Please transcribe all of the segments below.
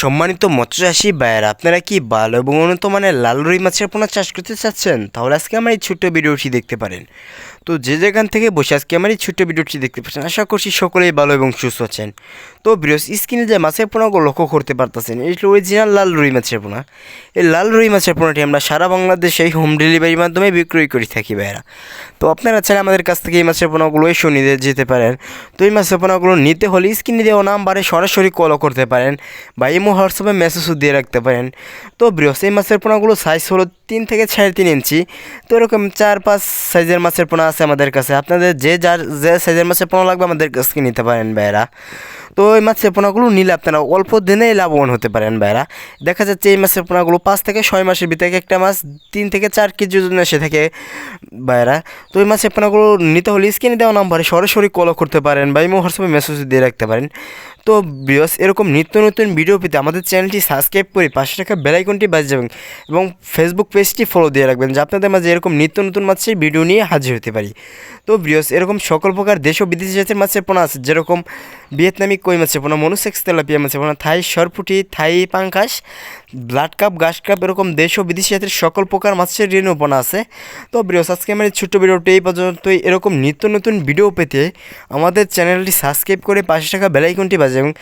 সম্মানিত মৎস্যচাষী ভাইয়েরা, আপনারা কি ভালো এবং উন্নত মানের লাল রুই মাছের পোনা চাষ করতে চাচ্ছেন? তাহলে আজকে আমার এই ছোট্ট ভিডিওটি দেখতে পারেন। তো যে যেখান থেকে বসে আজকে আমার এই ছোট্ট ভিডিওটি দেখতে পাচ্ছেন, আশা করছি সকলেই ভালো এবং সুস্থ আছেন। তো বৃহস স্ক্রিনে যে মাছের পোনাগুলো লক্ষ্য করতে পারতেছেন এটি অরিজিনাল লাল রুই মাছের পোনা। এই লাল রুই মাছের পোনাটি আমরা সারা বাংলাদেশে হোম ডেলিভারির মাধ্যমে বিক্রয় করে থাকি ভাইয়েরা। তো আপনারা চাইলে আমাদের কাছ থেকে এই মাছের পোনাগুলো এসে নিতে যেতে পারেন। তো এই মাছের পোনাগুলো নিতে হলে স্ক্রিনে দেওয়া নাম্বারে সরাসরি কলও করতে পারেন। বা ইমো হোয়াটসঅ্যাপে মেসেজও দিয়ে রাখতে পারেন তো বৃহস এই মাছের পোনাগুলো সাইজ হলো তিন থেকে সাড়ে তিন ইঞ্চি। তো এরকম চার পাঁচ সাইজের মাছের পোনা আছে আমাদের কাছে। আপনাদের যে যার যে সাইজের মাছের পোনা লাগবে আমাদের কাছ নিতে পারেন ভাইয়েরা। তো এই মাছের পোনাগুলো নিলে আপনারা অল্প দিনেই লাভবান হতে পারেন ভাইয়েরা। দেখা যাচ্ছে এই মাছের পোনাগুলো পাঁচ থেকে ছয় মাসের ভিতরে একটা মাছ তিন থেকে চার কেজি ওজন এসে থাকে ভাইয়েরা। তো এই মাছের পোনাগুলো নিতে হলে স্ক্রিনে দেওয়া নাম্বারে সরাসরি কল করতে পারেন বা ইমো হোয়াটসঅ্যাপে মেসেজ দিয়ে রাখতে পারেন। তো বিয়স এরকম নিত্য নতুন ভিডিও পেতে আমাদের চ্যানেলটি সাবস্ক্রাইব করে পাশে থাকা বেলাইকনটি বাজে যাবেন এবং ফেসবুক পেজটি ফলো দিয়ে রাখবেন যে আপনাদের মাঝে এরকম নিত্য নতুন মাছের ভিডিও নিয়ে হাজির হতে পারি। তো বিয়স এরকম সকল প্রকার দেশ ও বিদেশি জাতের মাছের পোনা আছে, যেরকম ভিয়েতনামি কই মাছের পোনা, মনুসেক্স তেলাপিয়া মাছের পোনা, থাই সরপুটি, থাই পাঙ্কাশ, ব্লাড কাপ গাছ কাপ, এরকম দেশ ও বিদেশি জাতের সকল প্রকার মাছের ঋণ পোনা আছে। তো বিয়স আজকে আমার ছোট্ট ভিডিওটি এই পর্যন্তই। এরকম নিত্য নতুন ভিডিও পেতে আমাদের চ্যানেলটি সাবস্ক্রাইব করে পাশে থাকা বেলাইকনটি বাজাবেন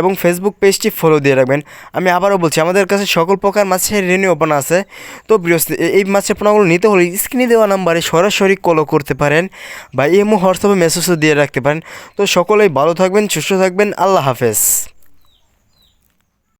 এবং ফেসবুক পেজটি ফলো দিয়ে রাখবেন। আমি আবারও বলছি, আমাদের কাছে সকল প্রকার মাছের রেনিও পোনা আছে। তো এই মাছের পোনাগুলো নিতে হলে স্ক্রিনে দেওয়া নাম্বারে সরাসরি কলও করতে পারেন বা এমও হোয়াটসঅ্যাপে মেসেজও দিয়ে রাখতে পারেন। তো সকলেই ভালো থাকবেন, সুস্থ থাকবেন, আল্লাহ হাফেজ।